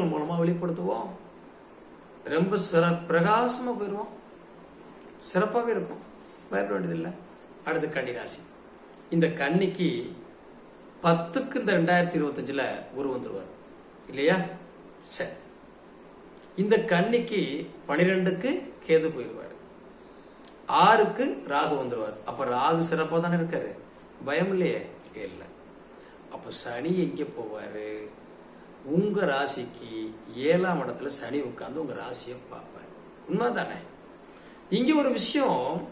மூலமா வெளிப்படுத்துவோம். ரொம்ப சிற பிரகாசமா போயிடுவோம் சிறப்பாகவே இருக்கும். பயப்பட வேண்டியதில்லை. அடுத்து கன்னி ராசி இந்த கன்னிக்கு பத்துக்கு இந்த ரெண்டாயிரத்தி இருபத்தஞ்சுல குரு வந்துடுவார் இல்லையா? சரி. இந்த கன்னிக்கு பனிரெண்டுக்கு கேது போயிடுவார் ஆறுக்கு ராகு வந்துடுவார் அப்ப ராகு சிறப்பாக தானே இருக்காரு? பயம் இல்லையே இல்லை. அப்ப சனி எங்கே போவாரு? உங்க ராசிக்கு ஏழாம் இடத்துல சனி உட்கார்ந்து உங்க ராசியை பார்ப்பார். உண்மைதானே? இங்க ஒரு விஷயம்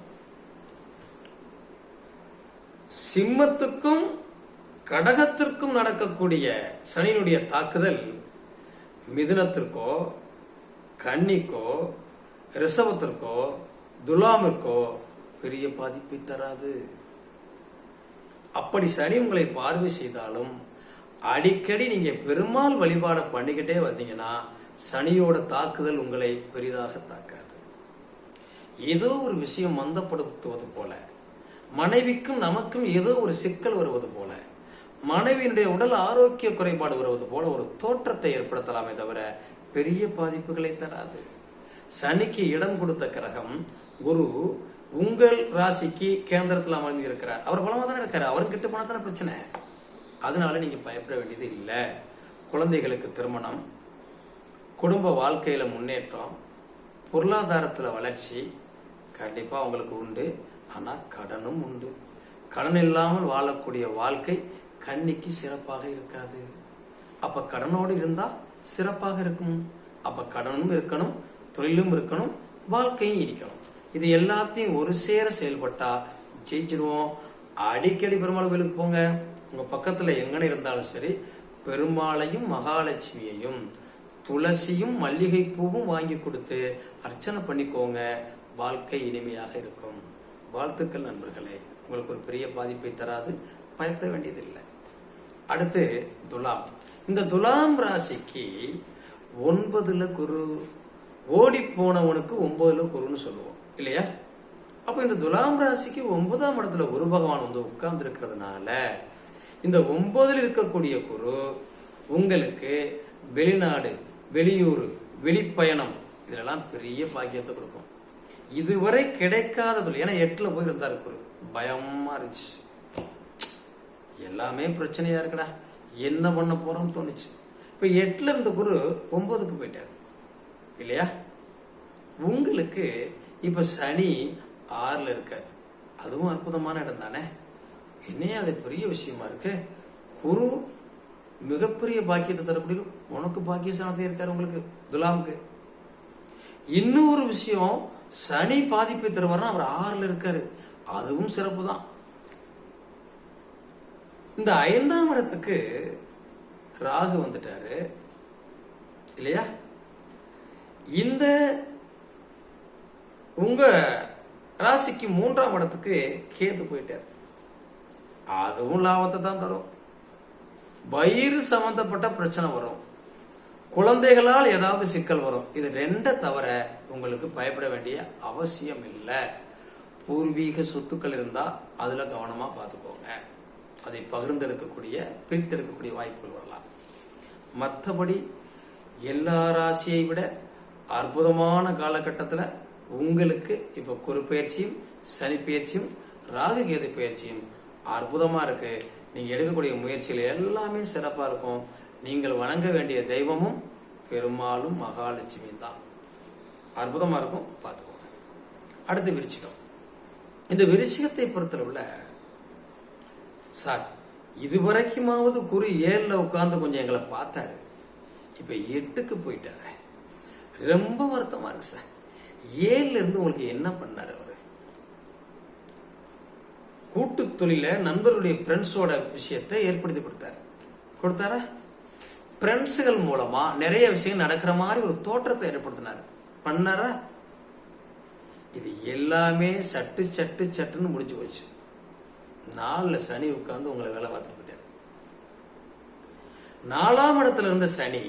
சிம்மத்துக்கும் கடகத்திற்கும் நடக்கக்கூடிய சனியினுடைய தாக்குதல் மிதுனத்திற்கோ கன்னிக்கோ ரிசவத்திற்கோ துலாமிற்கோ பெரிய பாதிப்பை தராது. அப்படி சனி உங்களை பார்வை செய்தாலும் அடிக்கடி நீங்க பெருமாள் வழிபாட பண்ணிக்கிட்டே வந்தீங்கன்னா சனியோட தாக்குதல் உங்களை பெரிதாக தாக்காது. ஏதோ ஒரு விஷயம் மந்தப்படுத்துவது போல மனைவிக்கும் நமக்கும் ஏதோ ஒரு சிக்கல் வருவது போல மனைவியினுடைய உடல் ஆரோக்கிய குறைபாடு வருவது போல ஒரு தோற்றத்தை ஏற்படுத்தலாமே தவிர பெரிய பாதிப்புகளை தராது. சனிக்கு இடம் கொடுத்த கிரகம் குரு உங்கள் ராசிக்கு கேந்திரத்தில் அமர்ந்து இருக்கிறார் அவர் பலமா தானே இருக்காரு? அவர்கிட்ட போனா தானே பிரச்சனை? அதனால நீங்க பயப்பட வேண்டியது இல்லை. குழந்தைகளுக்கு திருமணம் குடும்ப வாழ்க்கையில முன்னேற்றம் பொருளாதாரத்துல வளர்ச்சி கண்டிப்பா உங்களுக்கு உண்டு. ஆனா கடனும் உண்டு. கடன் இல்லாமல் வாழக்கூடிய வாழ்க்கை கண்ணிக்கு சிறப்பாக இருக்காது. அப்ப கடனோடு இருந்தா சிறப்பாக இருக்கும். அப்ப கடனும் இருக்கணும் தொழிலும் இருக்கணும் வாழ்க்கையும் இருக்கணும். இது எல்லாத்தையும் ஒரு சேர செயல்பட்டா ஜெயிச்சிருவோம் அடிக்கடி பெருமாள் கோயிலுக்கு போங்க. உங்கள் பக்கத்தில் எங்கன இருந்தாலும் சரி பெருமாளையும் மகாலட்சுமியையும் துளசியும் மல்லிகைப்பூவும் வாங்கி கொடுத்து அர்ச்சனை பண்ணிக்கோங்க. வாழ்க்கை இனிமையாக இருக்கும். வாழ்த்துக்கள் நண்பர்களே. உங்களுக்கு ஒரு பெரிய பாதிப்பை தராது. பயப்பட வேண்டியதில்லை. அடுத்து துலாம். இந்த துலாம் ராசிக்கு ஒன்பதுல குரு. ஓடி போனவனுக்கு ஒன்பதுல குருன்னு சொல்லுவோம். இல்லையா? அப்ப இந்த துலாம் ராசிக்கு ஒன்பதாம் இடத்துல குரு பகவான் வந்து உட்கார்ந்து இருக்கிறதுனால இந்த ஒன்பதுல இருக்கக்கூடிய குரு உங்களுக்கு வெளிநாடு வெளியூர் வெளிப்பயணம் இதெல்லாம் பெரிய பாக்கியத்தை கொடுக்கும். இதுவரை கிடைக்காதது ஏன்னா எட்டுல போயிருந்தாரு குரு. பயமா இருந்துச்சு. எல்லாமே பிரச்சனையா இருக்குடா. என்ன பண்ண போறோம்னு தோணுச்சு. இப்ப எட்டுல இருந்த குரு ஒன்பதுக்கு போயிட்டாரு. இல்லையா? உங்களுக்கு இப்ப சனி ஆறுல இருக்காது அதுவும் அற்புதமான இடம் தானே? என்னையே அது பெரிய விஷயமா இருக்கு? குரு மிகப்பெரிய பாக்கியத்தை தரக்கூடிய உனக்கு பாக்கியசானத்தை இருக்காரு உங்களுக்கு துலாமுக்கு. இன்னொரு விஷயம் சனி பாதிப்பை தருவார்னா அவர் ஆறுல இருக்காரு. அதுவும் சிறப்பு தான் இந்த ஐந்தாம் இடத்துக்கு ராகு வந்துட்டாரு. இல்லையா? இந்த உங்க ராசிக்கு மூன்றாம் இடத்துக்கு கேது போயிட்டார். அதுவும் லாபத்தை தான் தரும். வயிறு சம்பந்தப்பட்ட பிரச்சனை வரும். குழந்தைகளால் ஏதாவது சிக்கல் வரும். இது ரெண்ட தவிர உங்களுக்கு பயப்பட வேண்டிய அவசியம் இல்லை. பூர்வீக சொத்துக்கள் இருந்தால் அதில் கவனமாக பார்த்துக்கோங்க. அதை பகிர்ந்தெடுக்கக்கூடிய பிரித்தெடுக்கக்கூடிய வாய்ப்புகள் வரலாம். மற்றபடி எல்லா ராசியை விட அற்புதமான காலகட்டத்தில் உங்களுக்கு இப்போ குரு பயிற்சியும் சனி பயிற்சியும் ராகு கேது பயிற்சியும் அற்புதமாக இருக்குது நீங்கள் எடுக்கக்கூடிய முயற்சிகள் எல்லாமே சிறப்பாக இருக்கும். நீங்கள் வணங்க வேண்டிய தெய்வமும் பெருமாளும் மகாலட்சுமி தான். அற்புதமாக இருக்கும். பார்த்துக்கோங்க. அடுத்து விருச்சிகம். இந்த விருச்சிகத்தை பொறுத்தளவுல சார் இதுவரைக்குமாவது குரு ஏழில் உட்காந்து கொஞ்சம் எங்களை பார்த்தாரு. இப்போ எட்டுக்கு போயிட்டாரு. ரொம்ப வருத்தமாக இருக்கு சார். ஏழுல இருந்து உங்களுக்கு என்ன பண்ணாரு அவர்? கூட்டு தொழில நண்பர்களுடைய ஃப்ரெண்ட்ஸோட விஷயத்தை ஏற்படுத்தி கொடுத்தாரு. கொடுத்தாரா? ஃப்ரெண்ட்ஸுகள் மூலமா நிறைய விஷயம் நடக்கிற மாதிரி ஒரு தோற்றத்தை ஏற்படுத்தினார். பண்ணாரா? இது எல்லாமே சட்டு சட்டு சட்டுன்னு முடிஞ்சு போச்சு. நாலுல சனி உட்கார்ந்து உங்களை வேலை பார்த்துட்டு நாலாம் இடத்துல இருந்த சனி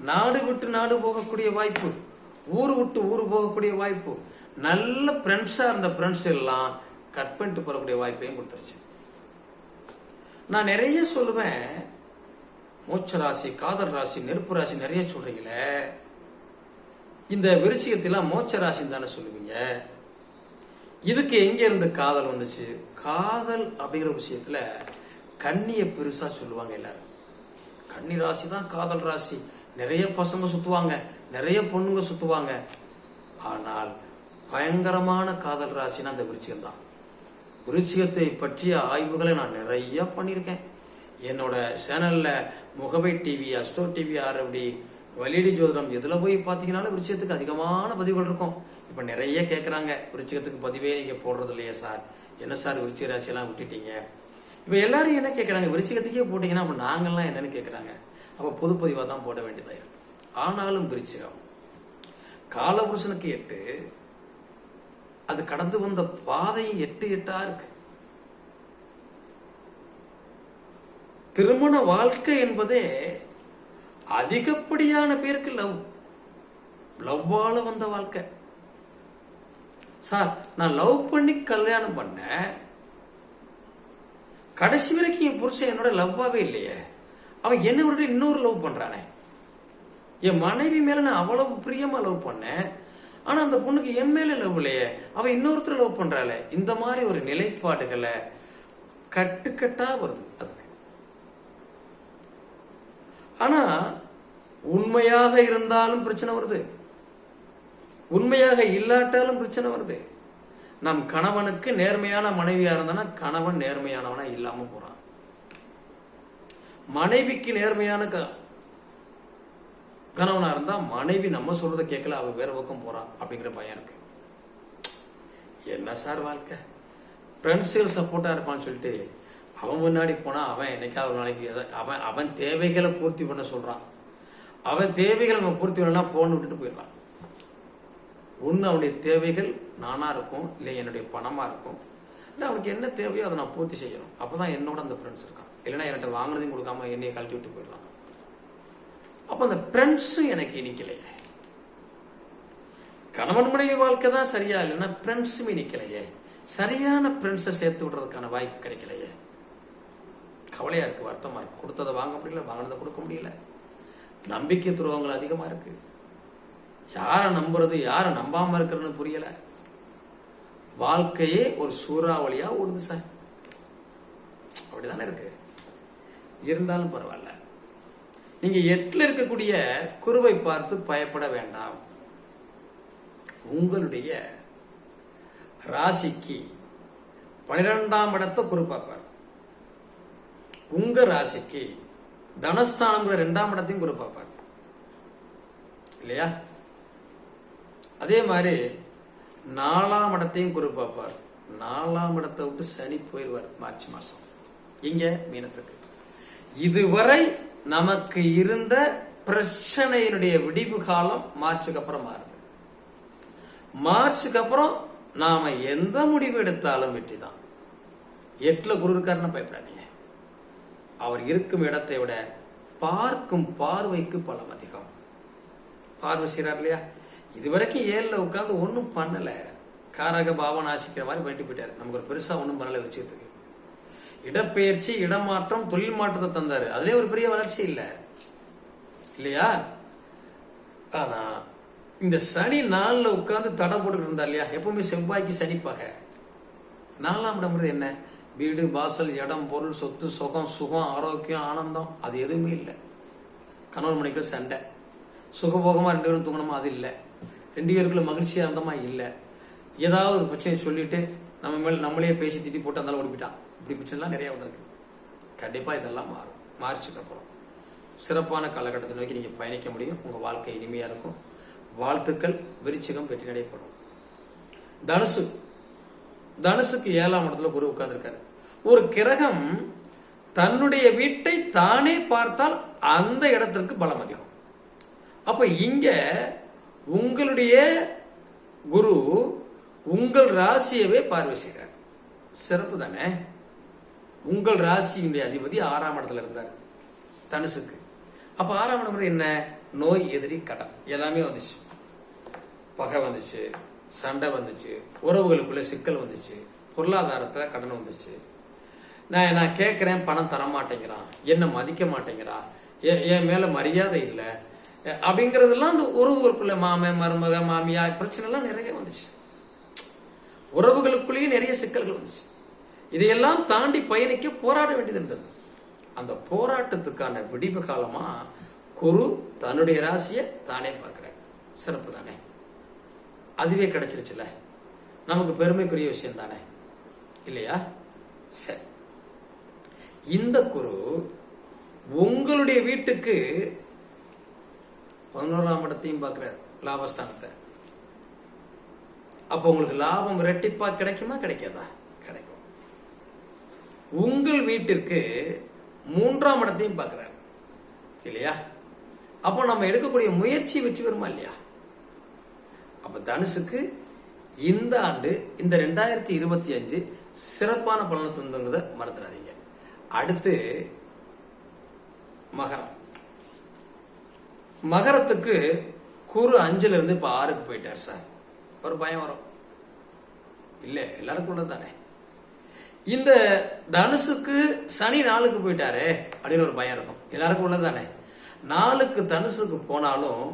நாடு விட்டு நாடு போகக்கூடிய வாய்ப்பு ஊர் விட்டு ஊர் போகக்கூடிய வாய்ப்பு நல்ல ஃப்ரெண்ட்ஸா இருந்த ஃப்ரெண்ட்ஸ் எல்லாம் கட் பண்ணிட்டு போறக்கூடிய வாய்ப்பையும் கொடுத்துருச்சு. நான் நிறைய சொல்லுவேன். மூச்ச ராசி காதல் ராசி நெருப்பு ராசி நிறைய சொல்றீங்களே. இந்த விருச்சிகத்தெல்லாம் மோச்ச ராசின்னு தானே சொல்லுவீங்க. இதுக்கு எங்க இருந்து காதல் வந்துச்சு? காதல் அப்படிங்கிற விஷயத்துல கண்ணிய பெருசா சொல்லுவாங்க எல்லாரும். கன்னி ராசி தான் காதல் ராசி. நிறைய பசங்க சுத்துவாங்க. நிறைய பொண்ணுங்க சுத்துவாங்க. ஆனால் பயங்கரமான காதல் ராசினா அந்த விருச்சிகம் தான் விருச்சிகத்தை பற்றிய ஆய்வுகளை நான் நிறைய பண்ணியிருக்கேன். என்னோட சேனல்ல முகவை டிவி அஸ்டோ டிவி ஆர் அப்படி வலிடி ஜோதிடம் இதுல போய் பாத்தீங்கன்னாலும் விருச்சிகத்துக்கு அதிகமான பதிவுகள் இருக்கும். இப்ப நிறைய கேட்குறாங்க விருச்சிகத்துக்கு பதிவே நீங்க போடுறது இல்லையா சார். என்ன சார் விருச்சிக ராசியெல்லாம் விட்டுட்டீங்க? இப்ப எல்லாரும் என்ன கேட்குறாங்க விருச்சிகத்துக்கே போட்டீங்கன்னா அப்ப நாங்கெல்லாம் என்னன்னு கேட்குறாங்க அப்ப பொதுப்பதிவாக தான் போட வேண்டியதாக இருக்கு. ஆனாலும் விருச்சிகம் காலபுருஷனுக்கு எட்டு அது கடந்து வந்த பாதை எட்டு எட்டா இருக்கு. திருமண வாழ்க்கை என்பதே அதிகப்படியான பேருக்கு லவ். லவ்வால வந்த வாழ்க்கை. சார் நான் லவ் பண்ணி கல்யாணம் பண்ணேன் கடைசி வரைக்கும் என் புருஷன் என்னோட லவ்வாவே இல்லையே. அவன் என்ன விட இன்னொரு லவ் பண்றானே. என் மனைவி மேல நான் அவ்வளவு பிரியமா லவ் பண்ணேன். ஆனா அந்த பொண்ணுக்கு என் மேல லவ் இல்லையே. அவ இன்னொருத்தர் லவ் பண்றாளே. இந்த மாதிரி ஒரு நிலைப்பாடுகளை கட்டுக்கட்டா வருது அதுக்கு ஆனா உண்மையாக இருந்தாலும் பிரச்சனை வருது. உண்மையாக இல்லாட்டாலும் பிரச்சனை வருது. நம் கணவனுக்கு நேர்மையான மனைவியா இருந்தானா கணவன் நேர்மையானவனா இல்லாம போறான். மனைவிக்கு நேர்மையான கணவனாக இருந்தால் மனைவி நம்ம சொல்றத கேட்கல அவ வேற பக்கம் போறான் அப்படிங்கிற பயம் இருக்கு. என்ன சார் வாழ்க்கை? ஃப்ரெண்ட்ஸுகள் சப்போர்ட்டாக இருப்பான்னு சொல்லிட்டு அவன் முன்னாடி போனால் அவன் என்னைக்காவது ஒரு நாளைக்கு எதை- அவன் அவன் தேவைகளை பூர்த்தி பண்ண சொல்கிறான் அவன் தேவைகளை நம்ம பூர்த்தி பண்ணலாம் போன்னு விட்டுட்டு போயிடலாம். ஒன்று அவனுடைய தேவைகள் நானா இருக்கும் இல்லை என்னுடைய பணமாக இருக்கும். இல்லை அவனுக்கு என்ன தேவையோ அதை நான் பூர்த்தி செய்யணும். அப்போ தான் என்னோட அந்த ஃப்ரெண்ட்ஸ் இருக்கான். இல்லைன்னா என்கிட்ட வாங்கினதையும் கொடுக்காம என்னைய கழட்டி விட்டு போயிடலாம். அப்போ அந்த ஃப்ரெண்ட்ஸும் எனக்கு இனிக்கலையே கணவன் மனைவி வாழ்க்கை தான் சரியா இல்லைன்னா ஃப்ரெண்ட்ஸும் இனிக்கலையே. சரியான ஃப்ரெண்ட்ஸை சேர்த்து விடுறதுக்கான வாய்ப்பு கிடைக்கலையே. கவலையா இருக்கு வருத்தமா இருக்கு. கொடுத்ததை வாங்க முடியல வாங்கினதை கொடுக்க முடியல. நம்பிக்கை துருவங்கள் அதிகமா இருக்கு. யாரை நம்புறது யாரை நம்பாம இருக்கிறதுன்னு புரியல. வாழ்க்கையே ஒரு சூறாவளியா ஓடுது சார். அப்படிதானே இருக்கு. இருந்தாலும் பரவாயில்ல. நீங்க எட்டுல இருக்கக்கூடிய குருவை பார்த்து பயப்பட வேண்டாம். உங்களுடைய ராசிக்கு பனிரெண்டாம் இடத்தை குரு பார்ப்பார். உங்க ராசிக்கு தனஸ்தானம்ங்கிற ரெண்டாம் இடத்தையும் குரு பார்ப்பார். இல்லையா? அதே மாதிரி நாலாம் இடத்தையும் குரு பார்ப்பார். நாலாம் இடத்தை விட்டு சனி போயிடுவார் மார்ச் மாசம். இங்க மீனத்துக்கு. இதுவரை நமக்கு இருந்த பிரச்சனையினுடைய விடிவு காலம் மார்ச்சுக்கு அப்புறம் மாறுது. மார்ச்சுக்கு அப்புறம் நாம எந்த முடிவு எடுத்தாலும் வெற்றி தான். எட்டுல குரு இருக்காருன்னு பயப்படாதீங்க. அவர் இருக்கும் இடத்தை விட பார்க்கும் பார்வைக்கு பலம் அதிகம். பார்வை செய்கிறார் இல்லையா? இதுவரைக்கும் ஏழில் உட்கார்ந்து ஒன்றும் பண்ணலை. காரக பாவம் ஆசிக்கிற மாதிரி பண்ணிட்டு போயிட்டார். நமக்கு ஒரு பெருசாக ஒன்றும் பண்ணலை வச்சுக்கிறதுக்கு இடப்பெயர்ச்சி இடமாற்றம் தொழில் மாற்றத்தை தந்தாரு. அதுலயே ஒரு பெரிய வளர்ச்சி இல்லை. இல்லையா? ஆனா இந்த சனி நாளில் உட்கார்ந்து தடை போட்டுக்கிட்டு இருந்தா இல்லையா? எப்பவுமே செவ்வாய்க்கு சனி நாலாம் இடம்ன்றது என்ன? வீடு வாசல் இடம் பொருள் சொத்து சுகம் சுகம் ஆரோக்கியம் ஆனந்தம். அது எதுவுமே இல்லை. கணவன் மணிக்குள்ள சண்டை. சுகபோகமா ரெண்டு பேரும் தூங்கணுமா? அது இல்லை. ரெண்டு பேருக்குள்ள மகிழ்ச்சி அந்தமா இல்லை. ஏதாவது ஒரு பிரச்சனை சொல்லிட்டு நம்ம மேல நம்மளே பேசி திட்டி போட்டு அந்த ஓடிப்பிட்டான். இப்படி பிரச்சனைலாம் நிறைய வந்திருக்கு. கண்டிப்பா இதெல்லாம் மாறும். மார்ச்சுக்கு அப்புறம். சிறப்பான காலகட்டத்தை நோக்கி நீங்க பயணிக்க முடியும். உங்க வாழ்க்கை இனிமையா இருக்கும். வாழ்த்துக்கள் விருச்சிகம் வெற்றி நடைபெறும் தனுசு. தனுசுக்கு ஏழாம் இடத்துல குரு உட்கார்ந்துருக்காரு. ஒரு கிரகம் தன்னுடைய வீட்டை தானே பார்த்தால் அந்த இடத்திற்கு பலம் அதிகம். அப்ப இங்க உங்களுடைய குரு உங்கள் ராசியவே பார்வை செய்கிறார். சிறப்பு தானே? உங்கள் ராசியினுடைய அதிபதி ஆறாம் இடத்துல இருந்தார் தனுசுக்கு. அப்ப ஆறாம் இடம் என்ன? நோய் எதிரி கடன். எல்லாமே வந்துச்சு. பகை வந்துச்சு சண்டை வந்துச்சு உறவுகளுக்குள்ள சிக்கல் வந்துச்சு பொருளாதாரத்துல கடன் வந்துச்சு. நான் நான் கேட்கிறேன் பணம் தர மாட்டேங்கிறான் என்ன மதிக்க மாட்டேங்கிறான் என் மேல மரியாதை இல்லை? அப்படிங்கிறதெல்லாம் அப்படிங்கறதெல்லாம் அந்த உறவுகளுக்குள்ள மாமன் மருமக மாமியா பிரச்சனை எல்லாம் நிறைய வந்துச்சு. உறவுகளுக்குள்ளேயே நிறைய சிக்கல்கள் வந்துச்சு. இதையெல்லாம் தாண்டி பயணிக்க போராட வேண்டியது இருந்தது. அந்த போராட்டத்துக்கான விடிவு காலமா குரு தன்னுடைய ராசியை தானே பார்க்கிறார். சிறப்பு தானே. அதுவே கிடைச்சிருச்சுல. நமக்கு பெருமைக்குரிய விஷயம் தானே. இல்லையா? சரி. இந்த குரு உங்களுடைய வீட்டுக்கு பதினோராம் இடத்தையும் பார்க்கிறார் லாபஸ்தானத்தை. அப்போ உங்களுக்கு லாபம் இரட்டிப்பா கிடைக்குமா கிடைக்காதா? உங்கள் வீட்டிற்கு மூன்றாம் இடத்தையும் பார்க்கிறார். இல்லையா? அப்போ நம்ம எடுக்கக்கூடிய முயற்சி வெற்றி பெறுமா இல்லையா? அப்ப தனுசுக்கு இந்த ஆண்டு இந்த ரெண்டாயிரத்தி இருபத்தி அஞ்சு சிறப்பான பலனை தந்துங்கிறத மறந்துடாதீங்க. அடுத்து மகரம். மகரத்துக்கு குரு அஞ்சுல இருந்து இப்ப ஆறுக்கு போயிட்டார் சார். ஒரு பயம் வரும். இல்ல எல்லாருக்கும் உள்ளது தானே. இந்த தனுசுக்கு சனி நாளுக்கு போயிட்டாரே அப்படின்னு ஒரு பயம் இருக்கும். எல்லாருக்கும் உள்ளதானே நாளுக்கு தனுசுக்கு போனாலும்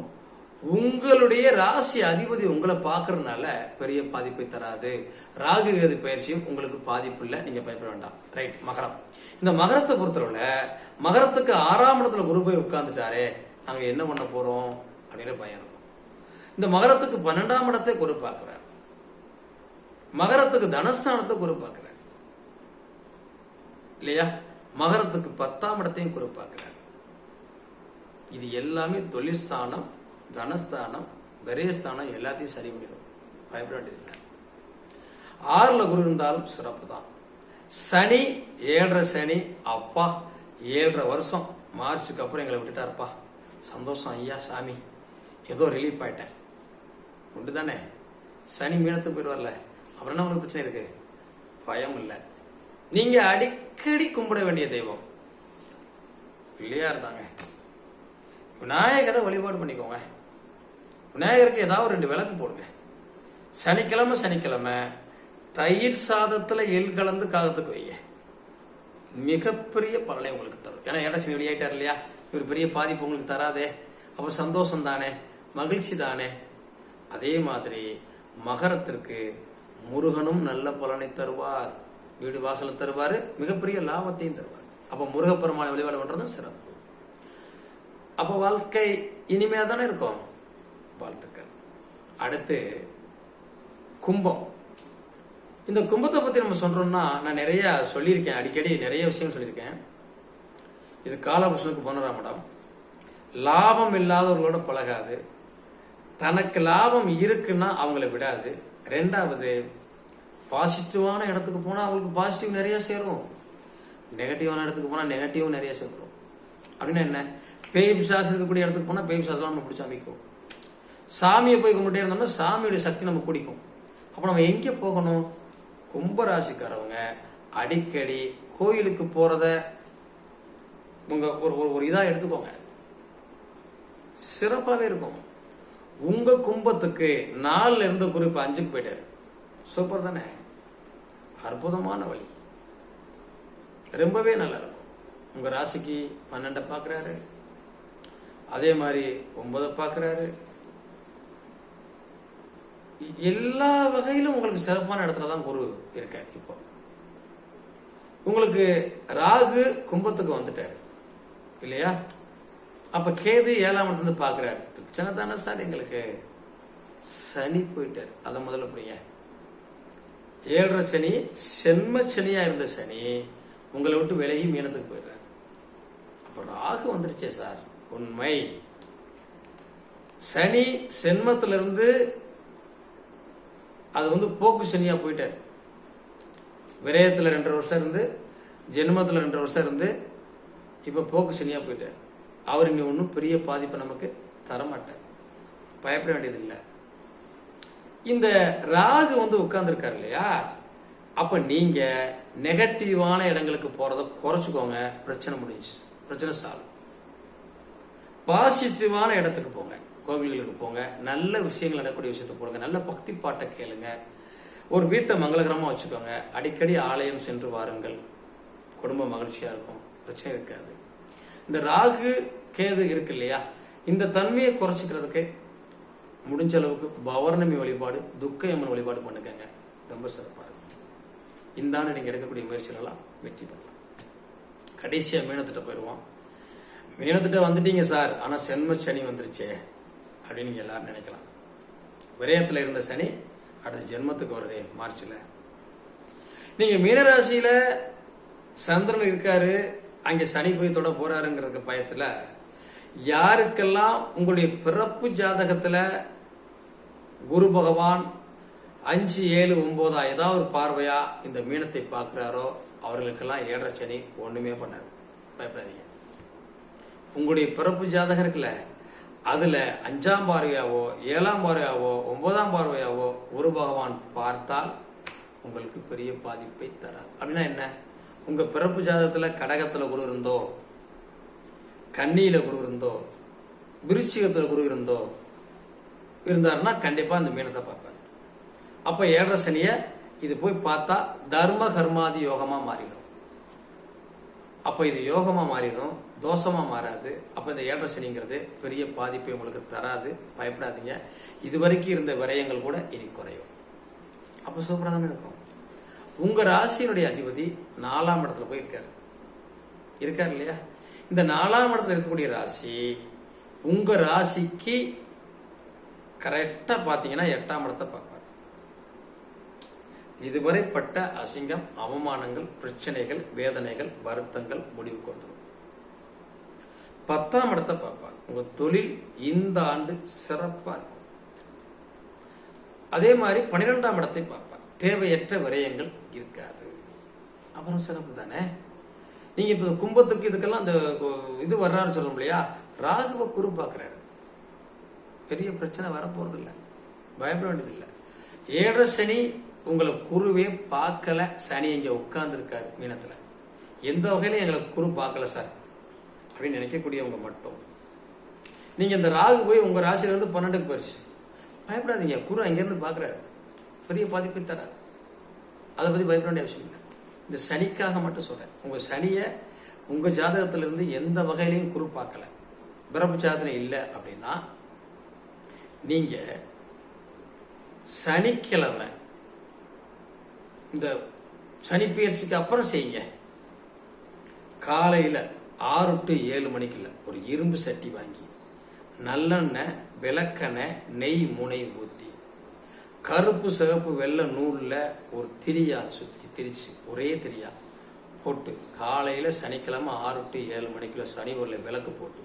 உங்களுடைய ராசி அதிபதி உங்களை பார்க்கறதுனால பெரிய பாதிப்பை தராது. ராகு கேது பயிற்சியும் உங்களுக்கு பாதிப்பு இல்லை நீங்க பயப்பட வேண்டாம். ரைட் மகரம். இந்த மகரத்தை பொறுத்தவரை மகரத்துக்கு ஆறாம் இடத்துல குரு போய் உட்கார்ந்துட்டாரே நாங்க என்ன பண்ண போறோம் அப்படின்னு பயம் இருக்கும். இந்த மகரத்துக்கு பன்னெண்டாம் இடத்தை குரு பார்க்கிறார். மகரத்துக்கு தனஸ்தானத்தை குரு பார்க்கிறார். இல்லையா? மகரத்துக்கு பத்தாம் இடத்தையும் குரு பார்க்கிறார். இது எல்லாமே தொழில்ஸ்தானம் தனஸ்தானம் விரயஸ்தானம் எல்லாத்தையும் சரி பண்ணிடும். பயப்பட வேண்டியதில்லை ஆறுல குரு இருந்தாலும் சிறப்பு தான். சனி ஏழரை சனி அப்பா ஏழரை வருஷம். மார்ச்சுக்கு அப்புறம் எங்களை விட்டுட்டாருப்பா. சந்தோஷம் ஐயா சாமி. ஏதோ ரிலீஃப் ஆயிட்டேன். உண்டு தானே சனி மீனத்துக்கு போயிடுவார்ல. அப்புறம் என்ன உங்களுக்கு பிரச்சனை இருக்கு? பயம் இல்லை. நீங்க அடிக்கடி கும்பிட வேண்டிய தெய்வம். பிள்ளையார் தாங்க விநாயகரை வழிபாடு பண்ணிக்கோங்க. விநாயகருக்கு ஏதாவது ஒரு ரெண்டு விளக்கு போடுங்க. சனிக்கிழமை சனிக்கிழமை தயிர் சாதத்துல எள் கலந்து காகத்துக்கு வைங்க. மிகப்பெரிய பலனை உங்களுக்கு தரும். ஏன்னா இடச்சி வெளியாயிட்டார் இல்லையா? இவர் பெரிய பாதிப்பு உங்களுக்கு தராதே. அப்ப சந்தோஷம் தானே மகிழ்ச்சி தானே அதே மாதிரி மகரத்திற்கு முருகனும் நல்ல பலனை தருவார். வீடு வாசலும் தருவார் மிகப்பெரிய லாபத்தையும் தருவார். அப்ப முருகப்பெருமானை வழிபாடு பண்றது சிறப்பு. அப்ப வாழ்க்கை இனிமையா தானே இருக்கும்? வாழ்த்துக்கள். அடுத்து கும்பம். இந்த கும்பத்தை பத்தி நம்ம சொல்றோம்னா நான் நிறைய சொல்லியிருக்கேன். அடிக்கடி நிறைய விஷயம் சொல்லியிருக்கேன். இது காலபுஷனுக்கு பன்னெண்டாம் மேடம். லாபம் இல்லாதவர்களோட பழகாது. தனக்கு லாபம் இருக்குன்னா அவங்கள விடாது. ரெண்டாவது பாசிட்டிவான இடத்துக்கு போனால் அவங்களுக்கு பாசிட்டிவ் நிறைய சேரும். நெகட்டிவான இடத்துக்கு போனால் நெகட்டிவ் நிறைய சேர்ந்துரும் அப்படின்னா என்ன? பேய் பிசாசு இருக்கக்கூடிய இடத்துக்கு போனால் பேய் பிசாசெல்லாம் நம்ம பிடிச்சி அமைக்கும். சாமியை போய் கும்பிட்டே இருந்தோம்னா சாமியோட சக்தி நம்ம பிடிக்கும் அப்போ நம்ம எங்கே போகணும்? கும்பராசிக்காரவங்க அடிக்கடி கோயிலுக்கு போகிறத உங்கள் ஒரு ஒரு- ஒரு எடுத்துக்கோங்க. சிறப்பாகவே இருக்கும். உங்கள் கும்பத்துக்கு நாலுல இருந்த குறிப்பு அஞ்சுக்கு போயிட்டாரு. சூப்பர் தானே? அற்புதமான வழி. ரொம்பவே நல்லா இருக்கும் உங்க ராசிக்கு பன்னெண்டை பார்க்கறாரு அதே மாதிரி ஒன்பதை பார்க்குறாரு எல்லா வகையிலும் உங்களுக்கு சிறப்பான இடத்துல தான் குரு இருக்கார் இப்போ. உங்களுக்கு ராகு கும்பத்துக்கு வந்துட்டாரு. இல்லையா? அப்ப கேது ஏழாம் இடத்துல இருந்து பிரச்சனை தானே சார் எங்களுக்கு. சனி போயிட்டார். அதை முதல்ல புரியுங்க. ஏழரை சனி சென்ம சனியா இருந்த சனி உங்களை விட்டு விலகி மீனத்துக்கு போயிடுறாரு. அப்ப ராகு வந்துருச்சே சார் உண்மை. சனி சென்மத்திலிருந்து அது வந்து போக்கு சனியா போயிட்டார். விரயத்தில் ரெண்டரை வருஷம் இருந்து ஜென்மத்தில் ரெண்டரை வருஷம் இருந்து இப்போ போக்கு சனியா போயிட்டார். அவர் இனி ஒன்றும் பெரிய பாதிப்பை நமக்கு தரமாட்டார். பயப்பட வேண்டியதில்லை. இந்த ராகு வந்து உட்கார்ந்துருக்காரு இல்லையா? அப்ப நீங்க நெகட்டிவான இடங்களுக்கு போறத குறைச்சிக்கோங்க. பிரச்சனை முடிஞ்சு பிரச்சனை சால்வ் பாசிட்டிவான இடத்துக்கு போங்க. கோவில்களுக்கு போங்க. நல்ல விஷயங்கள் நடக்கக்கூடிய விஷயத்தை போடுங்க. நல்ல பக்தி பாட்டை கேளுங்க. ஒரு வீட்டை மங்களகரமாக வச்சுக்கோங்க. அடிக்கடி ஆலயம் சென்று வாருங்கள். குடும்ப மகிழ்ச்சியாக இருக்கும். பிரச்சனை இருக்காது. இந்த ராகு கேது இருக்கு இல்லையா? இந்த தன்மையை குறைச்சிக்கிறதுக்கு முடிஞ்ச அளவுக்கு பௌர்ணமி வழிபாடு துக்கையம்மன் வழிபாடு பண்ணுக்கங்க ரொம்ப சிறப்பாக இருக்கும். இந்த ஆண்டு நீங்கள் எடுக்கக்கூடிய முயற்சிகளெல்லாம் வெற்றி பெறலாம். கடைசியாக மீனத்திட்ட போயிடுவோம் மீனத்திட்ட வந்துட்டீங்க சார். ஆனால் சென்ம சனி வந்துருச்சே அப்படின்னு நீங்கள் எல்லாரும் நினைக்கலாம். விரயத்தில் இருந்த சனி அடுத்த ஜென்மத்துக்கு வருதே மார்ச்சில் நீங்கள் மீனராசியில் சந்திரன் இருக்காரு. அங்கே சனி போய் தொட போறாருங்கிற பயத்தில் யாருக்கெல்லாம் உங்களுடைய பிறப்பு ஜாதகத்தில் குரு பகவான் அஞ்சு ஏழு ஒன்பதா ஏதாவது ஒரு பார்வையா இந்த மீனத்தை பார்க்குறாரோ அவர்களுக்கெல்லாம் ஏழரை சனி ஒண்ணுமே பண்ணாது. பயப்படாதீங்க. உங்களுடைய பிறப்பு ஜாதகம் இருக்குல்ல அதுல அஞ்சாம் பார்வையாவோ ஏழாம் பார்வையாவோ ஒன்பதாம் பார்வையாவோ குரு பகவான் பார்த்தால் உங்களுக்கு பெரிய பாதிப்பை தராது. அப்படின்னா என்ன? உங்க பிறப்பு ஜாதகத்துல கடகத்துல குரு இருந்தோ கன்னியில குரு இருந்தோ விருச்சிகத்துல குரு இருந்தோ இருந்தாருன்னா கண்டிப்பா அந்த மீனத்தை பார்ப்பாரு. அப்ப ஏழரை சனிய இது போய் பார்த்தா தர்ம கர்மாதி யோகமா மாறிடும். அப்ப இது யோகமா மாறிடும் தோஷமா மாறாது. அப்ப இந்த ஏழரை சனிங்கிறது பெரிய பாதிப்பை உங்களுக்கு தராது. பயப்படாதீங்க. இது வரைக்கும் இருந்த விரயங்கள் கூட இனி குறையும். அப்ப சூப்பரா தானே இருக்கும். உங்க ராசியினுடைய அதிபதி நாலாம் இடத்துல போய் இருக்காரு. இருக்காரு இல்லையா? இந்த நாலாம் இடத்துல இருக்கக்கூடிய ராசி உங்க ராசிக்கு கரெக்டா பாத்தீங்கன்னா எட்டாம் இடத்தை பார்ப்பார். இதுவரைப்பட்ட அசிங்கம் அவமானங்கள் பிரச்சனைகள் வேதனைகள் வருத்தங்கள் முடிவுக்கு வந்துடும். பத்தாம் இடத்தை பார்ப்பார். உங்க தொழில் இந்த ஆண்டு சிறப்பா இருக்கும். அதே மாதிரி பன்னிரெண்டாம் இடத்தை பார்ப்பார். தேவையற்ற விரயங்கள் இருக்காது. அப்புறம் சிறப்பு தானே? நீங்க இப்ப கும்பத்துக்கு இதுக்கெல்லாம் அந்த இது வர்றாருன்னு சொல்ல இல்லையா? ராகுவ குரு பார்க்கிறாரு. பெரிய பிரச்சனை வரப்போறது இல்லை பயப்பட வேண்டியதில்லை. ஏழரை சனி உங்களை குருவே பார்க்கல. சனி இங்கே உட்கார்ந்துருக்காரு மீனத்தில். எந்த வகையிலும் எங்களை குரு பார்க்கல சார். அப்படின்னு நினைக்கக்கூடியவங்க மட்டும். நீங்கள் இந்த ராகு போய் உங்கள் ராசியிலேருந்து பன்னெண்டுக்கு போயிருச்சு. பயப்படாதீங்க. குரு அங்கேருந்து பார்க்குறாரு. பெரிய பாதிப்பை தராது அதை பற்றி பயப்பட வேண்டிய அவசியம் இல்லை. இந்த சனிக்காக மட்டும் சொல்கிறேன் உங்கள் சனியை உங்கள் ஜாதகத்திலிருந்து எந்த வகையிலையும் குரு பார்க்கல. பிறப்பு ஜாதகம் இல்லை அப்படின்னா நீங்க சனிக்கிழமை இந்த சனி பயிற்சிக்கு அப்புறம் செய்யுங்க. காலையில் ஆறு டு ஏழு மணிக்குள்ள ஒரு இரும்பு சட்டி வாங்கி நல்லெண்ணெய் விளக்கெண்ணெய் நெய் முனை ஊற்றி கருப்பு சிகப்பு வெள்ளை நூலில் ஒரு திரியா சுற்றி திரிச்சு ஒரே திரியா போட்டு காலையில் சனிக்கிழமை ஆறு டு ஏழு மணிக்குள்ள சனி ஊரில் விளக்கு போட்டு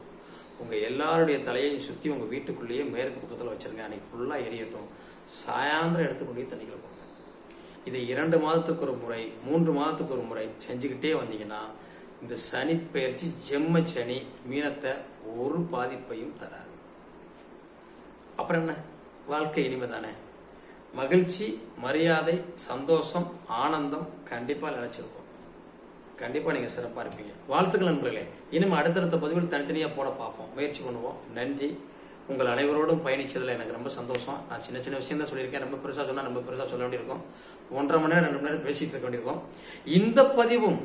உங்கள் எல்லாருடைய தலையையும் சுற்றி உங்கள் வீட்டுக்குள்ளேயே மேற்கு பக்கத்தில் வச்சுருங்க. அன்னைக்கு ஃபுல்லாக எரியட்டும். சாயந்தரம் எடுத்து கொண்டு போய் போங்க இதை இரண்டு மாதத்துக்கு ஒரு முறை மூன்று மாதத்துக்கு ஒரு முறை செஞ்சுக்கிட்டே வந்தீங்கன்னா இந்த சனி பயிற்சி ஜெம்ம சனி மீனத்தை ஒரு பாதிப்பையும் தராது. அப்புறம் என்ன? வாழ்க்கை இனிமை தானே மகிழ்ச்சி மரியாதை சந்தோஷம் ஆனந்தம் கண்டிப்பாக நினச்சிருக்கும் கண்டிப்பாக நீங்கள் சிறப்பாக இருப்பீங்க. வாழ்த்துக்கள் நண்பர்களே. இனிமேல் அடுத்தடுத்த பதிவுகள் தனித்தனியாக போட பார்ப்போம். முயற்சி பண்ணுவோம். நன்றி. உங்கள் அனைவரோடும் பயணிச்சதில் எனக்கு ரொம்ப சந்தோஷம். நான் சின்ன சின்ன விஷயம் தான் சொல்லியிருக்கேன். ரொம்ப பெருசாக சொன்னால் ரொம்ப பெருசாக சொல்ல வேண்டியிருக்கும். ஒன்றரை மணி நேரம் ரெண்டு மணி நேரம் பேசிட்டு இருக்க வேண்டியிருக்கும். இந்த பதிவும்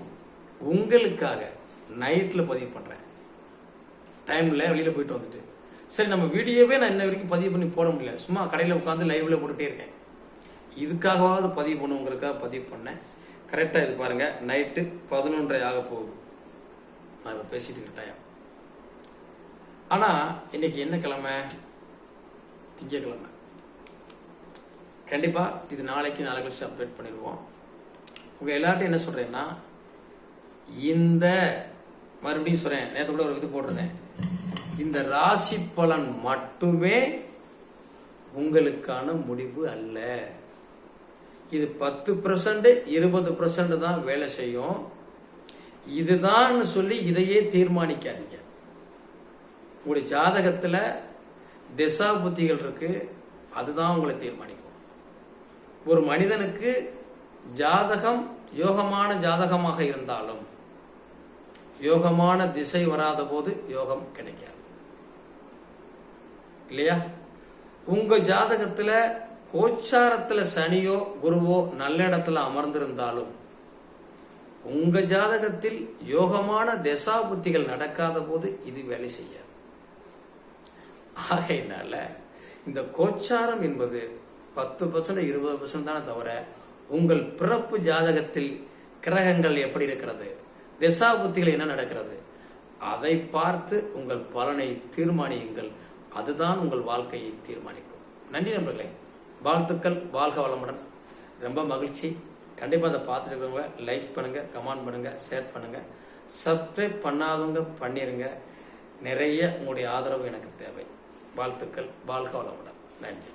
உங்களுக்காக நைட்டில் பதிவு பண்ணுறேன் டைமில் வெளியில் போயிட்டு வந்துட்டு. சரி நம்ம வீடியோவே நான் இன்ன வரைக்கும் பதிவு பண்ணி போட முடியல. சும்மா கடையில் உட்காந்து லைவில் போட்டுகிட்டே இருக்கேன். இதுக்காகவாவது பதிவு பண்ணுங்கிறதுக்காக பதிவு பண்ணேன். கரெக்டாக இது பாருங்க. நைட்டு பதினொன்றரை ஆக போகுது. நான் இப்போ பேசிட்டு இருக்கேன் ஆனால் இன்னைக்கு என்ன கிழமை? திங்கக்கிழமை. கண்டிப்பாக இது நாளைக்கு நாளை கழிச்சு அப்டேட் பண்ணிடுவோம். உங்கள் எல்லார்ட்டும் என்ன சொல்கிறேன்னா இந்த மறுபடியும் சொல்கிறேன் நேற்று கூட ஒரு இது போட்டிருந்தேன். இந்த ராசி பலன் மட்டுமே உங்களுக்கான முடிவு அல்ல. இது பத்து பர்சன்ட் இருபது பர்சன்ட் தான் வேலை செய்யும். இதுதான் சொல்லி இதையே தீர்மானிக்காதீங்க. உங்களுடைய ஜாதகத்தில் திசா புத்திகள் இருக்கு அதுதான் உங்களை தீர்மானிக்கும். ஒரு மனிதனுக்கு ஜாதகம் யோகமான ஜாதகமாக இருந்தாலும் யோகமான திசை வராத போது யோகம் கிடைக்காது. இல்லையா? உங்க ஜாதகத்துல கோச்சாரத்துல சனியோ குருவோ நல்ல இடத்துல அமர்ந்திருந்தாலும் உங்க ஜாதகத்தில் யோகமான தசா புத்திகள் நடக்காத போது இது வேலை செய்யாது. ஆகையினால இந்த கோச்சாரம் என்பது பத்து பர்சன்ட் இருபது பர்சன்ட் தானே தவிர உங்கள் பிறப்பு ஜாதகத்தில் கிரகங்கள் எப்படி இருக்கிறது? திசா புத்திகள் என்ன நடக்கிறது? அதை பார்த்து உங்கள் பலனை தீர்மானியுங்கள். அதுதான் உங்கள் வாழ்க்கையை தீர்மானிக்கும். நன்றி நண்பர்களே. வாழ்த்துக்கள் வாழ்க வளமுடன். ரொம்ப மகிழ்ச்சி. கண்டிப்பாக அதை பார்த்துருக்கவங்க லைக் பண்ணுங்க கமெண்ட் பண்ணுங்க ஷேர் பண்ணுங்க. சப்ஸ்கிரைப் பண்ணாதவங்க பண்ணிடுங்க நிறைய உங்களுடைய ஆதரவு எனக்கு தேவை. வாழ்த்துக்கள் வாழ்க வளமுடன். நன்றி.